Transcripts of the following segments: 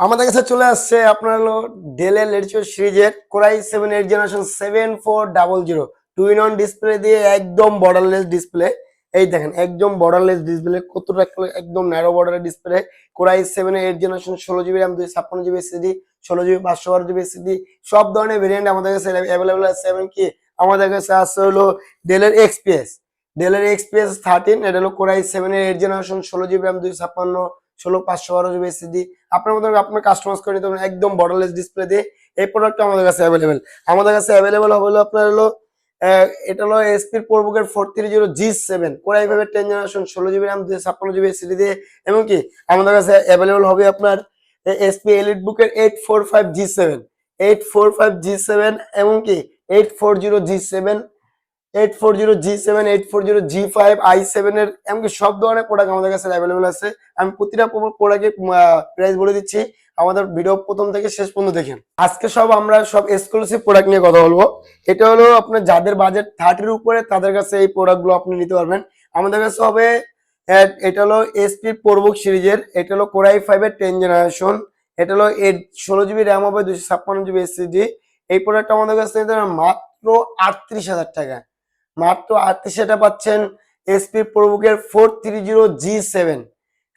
আমাদের কাছে চলে আসছে আপনার হলো ডেলের লেডিচো সিরিজের core i seven eight generation seven four double zero two in one display দিয়ে একদম বর্ডারলেস ডিসপ্লে এই দেখেন, একদম বর্ডারলেস ডিসপ্লে কতটা একদম ন্যারো বর্ডারের display core i seven eight generation ষোলো জিবি র্যাম দুই ছাপ্পান্ন জিবি এসিডি ষোলো জিবি পাঁচশো বারো জিবি এসিডি সব ধরনের ভেরিয়েন্ট আমাদের কাছে অ্যাভেলেবল আছে। এবং কি? আমাদের কাছে আছে হলো ডেলের এক্সপিএস ডেলের এক্সপিএস থার্টিন এটা হলো core i seven eight generation ষোলো জিবি র্যাম দুই ছাপ্পান্ন ষোলো, পাঁচশো বারো জিবি এসিডি আপনার মতো আপনার কাস্টমাইজ করে নিতে পারেন, একদম বর্ডারলেস ডিসপ্লে দিয়ে এই প্রোডাক্টটা আমাদের কাছে অ্যাভেলেবেল আমাদের কাছে অ্যাভেলেবেল হবে হলো আপনার হলো এটা হলো এসপির প্রোবুকের four three zero G seven core i ফাইভের টেন জেনারেশন ষোলো জিবি র্যাম দুই ছাপ্পান্ন জিবি এসিডি দিয়ে। এবং কি, আমাদের কাছে অ্যাভেলেবেল হবে আপনার এসপি এলিট বুকের eight four five G seven eight four five G seven এবং কি eight four zero G seven eight four zero G seven eight four zero G five I seven এর এমনকি সব ধরনের প্রোডাক্ট আমাদের কাছে অ্যাভেলেবেল আছে। আমি প্রতিটা প্রোডাক্টের বলে দিচ্ছি। আমাদের প্রথম থেকে শেষ পর্যন্ত দেখেন। আজকে সব আমরা সব এক্সক্লুসিভ প্রোডাক্ট নিয়ে কথা বলব। এটা হলো আপনার যাদের বাজেট থার্টির উপরে, তাদের কাছে এই প্রোডাক্টগুলো আপনি নিতে পারবেন। আমাদের কাছে হবে এটা হলো এসপি প্রবুক সিরিজের, এটা হলো কোরাই ফাইভ এর টেন জেনারেশন এটা হলো এর ষোলো জিবি র্যাম হবে দুশো ছাপ্পান্ন জিবি এসএসডি এই প্রোডাক্ট আমাদের কাছে মাত্র আটত্রিশ হাজার টাকা মাত্র আটত্রিশ পাচ্ছেন HP প্রবুকের four three zero G seven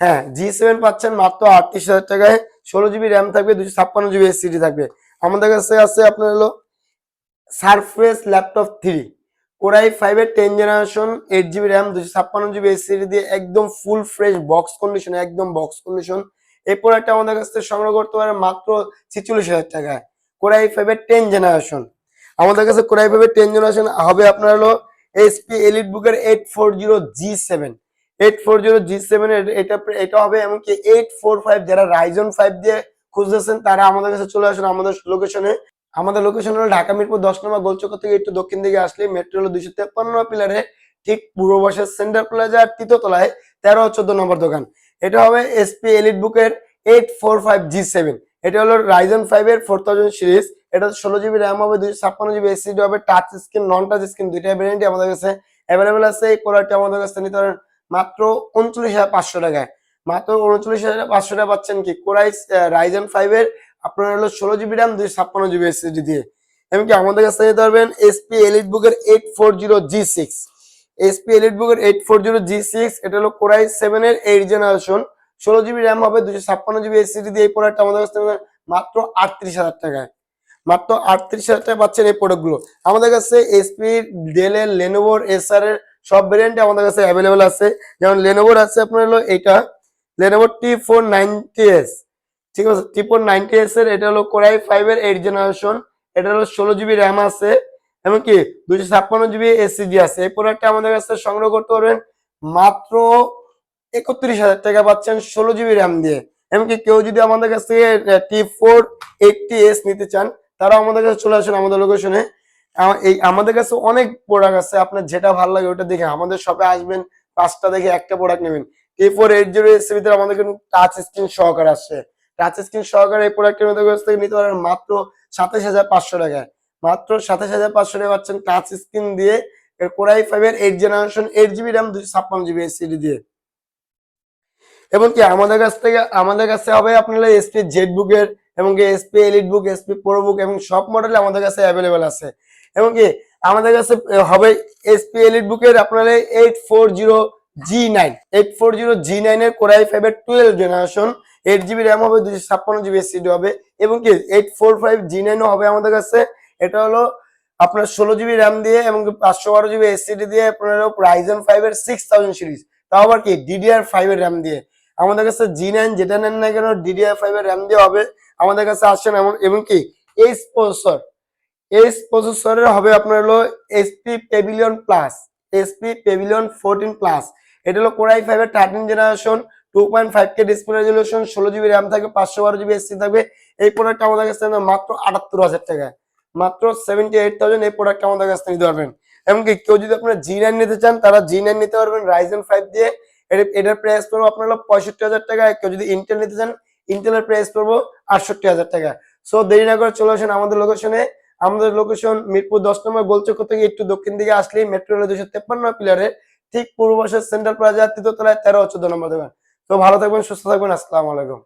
হ্যাঁ জি সেভেন পাচ্ছেন মাত্র আটত্রিশ হাজার টাকায়। ষোলো জিবি র্যাম থাকবে দুশো ছাপ্পান্ন জিবি এসিডি থাকবে। আমাদের কাছে আছে আপনার হলো Surface laptop three core i ফাইভের ten generation eight GB RAM দুশো ছাপ্পান্ন জিবি এসিডি দিয়ে একদম ফুল ফ্রেশ বক্স কন্ডিশন একদম বক্স কন্ডিশন এই প্রোডাক্টটা আমাদের কাছ থেকে সংগ্রহ করতে পারে মাত্র ছিচল্লিশ হাজার টাকায়। কোরাই ফাইভের টেন জেনারেশন আমাদের কাছে কোরাই ফাইভের টেন জেনারেশন হবে আপনার হলো এসপি এলিট বুকের eight four zero G seven eight four zero G seven এটা এটা হবে এমনকি এইট ফোর ফাইভ যারা রাইজন ফাইভ দিয়ে খুঁজতেছেন, তারা আমাদের কাছে চলে আসুন আমাদের লোকেশনে আমাদের লোকেশন হলো ঢাকা মিরপুর দশ নম্বর গোলচক্কর থেকে একটু দক্ষিণ দিকে আসলে মেট্রো হলো দুইশো তেপ্পান্ন পিলারে ঠিক পূর্ব বসের সেন্টার প্লাজার তৃতীয় তলায় তেরো চোদ্দ নম্বর দোকান। এটা হবে এসপি এলিট বুকের eight four five G seven এটা হলো রাইজন ফাইভ এর ফোর থাউজেন্ড সিরিজ এটা ষোলো জিবি র্যাম হবে, দুইশো ছাপ্পান্ন জিবি এসিডি হবে touch screen non touch screen দুইটা ভ্যারিয়েন্টই আমাদের কাছে অ্যাভেলেবেল আছে। এই প্রোডাক্টটা আমাদের কাছে নিতে পারেন মাত্র উনচল্লিশ হাজার পাঁচশো টাকায়। মাত্র উনচল্লিশ হাজার পাঁচশো টাকা পাচ্ছেন কি? কোরাই রাইজন ফাইভ এর, আপনার হলো ষোলো জিবি র্যাম দুইশো ছাপ্পান্ন জিবি এসএসডি দিয়ে। এমনকি আমাদের কাছে নিতে পারবেন এসপি এলিট বুকের eight four zero G six HP elite বুকের eight four zero G six এটা হলো কোরাই সেভেন এর এইট জেনারেশন ষোলো জিবি র্যাম হবে দুশো ছাপ্পান্ন জিবি এসএসডি দিয়ে এই প্রোডাক্ট আমাদের কাছে মাত্র আটত্রিশ হাজার টাকায়। মাত্র আটত্রিশ হাজার টাকা পাচ্ছেন এই প্রোডাক্টগুলো। আমাদের কাছে এসপি ডেলের লেনোভোর এসআর এর সব ভেরিয়েন্ট আমাদের কাছে অ্যাভেলেবেল আছে। যেমন লেনোভোর আছে আপনার হলো এটা Lenovo T four ninety S ঠিক আছে টি ফোর নাইনটি এস এর, এটা হলো কোরাই ফাইভ এর এইট জেনারেশন এটা হলো ষোলো জিবি র্যাম আছে এমনকি দুশো ছাপ্পান্ন জিবি এসিডি আছে। এই প্রোডাক্টটা আমাদের কাছে সংগ্রহ করতে পারবেন মাত্র একত্রিশ হাজার টাকা পাচ্ছেন ষোলো জিবি র্যাম দিয়ে। এমনকি কেউ যদি আমাদের কাছ থেকে টি ফোর এইটটি এস নিতে চান তারা আমাদের কাছে চলে আসেন আমাদের লোকেশনে এই আমাদের কাছে অনেক প্রোডাক্ট আছে, আপনার যেটা ভালো লাগে ওটা দেখে আমাদের শপে আসবেন, পাঁচটা দেখে একটা প্রোডাক্ট নেবেন। T four eight zero S ভিতরে আমাদের টাচ স্ক্রিন সহকারে আসছে। টাচ স্ক্রিন সহকারে এই প্রোডাক্টের মধ্যে কাছ থেকে নিতে পারেন মাত্র সাতাশ হাজার পাঁচশো টাকায়। মাত্র সাতাশ হাজার পাঁচশো টাকা পাচ্ছেন টাচ স্ক্রিন দিয়ে কোরাই ফাইভ এর eight generation eight GB RAM দুশো ছাপ্পান্ন জিবি এসিডি দিয়ে। এবং কি আমাদের কাছ থেকে আমাদের কাছে হবে আপনারা এসপি জেড বুকের এবং কি HP elite book HP pro book এবং সব মডেল আমাদের কাছে অ্যাভেলেবেল আছে। এবং কি আমাদের কাছে হবে এসপি এলিট বুকের আপনার eight four zero G nine eight four zero G nine এর কোরাই ফাইভ এর twelve generation eight GB RAM হবে দুশো ছাপ্পান্ন জিবি এসিডি হবে, এবং কি এইট ফোর ফাইভ জি নাইনও হবে আমাদের কাছে। এটা হলো আপনার ষোলো জিবি র্যাম দিয়ে এবং পাঁচশো বারো জিবি এসিডি দিয়ে আপনার রাইজন ফাইভ এর সিক্স থাউজেন্ড সিরিজ তাও আবার কি ডিডিআর ফাইভ এর র্যাম দিয়ে। আমাদের কাছে জি নাইন যেটা নেন না কেন ডিডিআর ফাইভ এর র্যাম দিয়ে হবে। আমাদের কাছে আসছেন এমন এবং কি? এইচ প্রসেসর এইচ প্রসেসরের হবে আপনার হলো HP pavilion plus HP pavilion fourteen plus এটা হলো কোরাই ফাইভ এর thirteen generation two point five K display resolution ষোলো জিবি র্যাম থাকবে, পাঁচশো বারো জিবি এসসি থাকবে। এই প্রোডাক্টটা আমাদের কাছে মাত্র আটাত্তর হাজার টাকায় মাত্র সেভেন্টি এইট থাউজেন্ড এই প্রোডাক্ট আমাদের কাছে নিতে পারবেন। এমনকি কেউ যদি আপনারা জি নাইন নিতে চান, তারা জি নাইন নিতে পারবেন রাইজেন ফাইভ দিয়ে। এটার প্রাইস পড়ব আপনার হলো পঁয়ষট্টি হাজার টাকা। কেউ যদি ইন্টেল নিতে চান ইন্টেলের প্রাইস পড়ব আটষট্টি হাজার টাকা। সো দেরি না করে চলে আসেন আমাদের লোকেশনে আমাদের লোকেশন মিরপুর দশ নম্বর গোলচক্র থেকে একটু দক্ষিণ দিকে আসলেই মেট্রো রেল দুশো তেপ্পান্ন পিলারে ঠিক পূর্ব পাশের সেন্ট্রাল প্লাজা তৃতীয় তলায় তেরো, চোদ্দ নম্বর দোকান। তো ভালো থাকবেন, সুস্থ থাকবেন, আসসালামু আলাইকুম।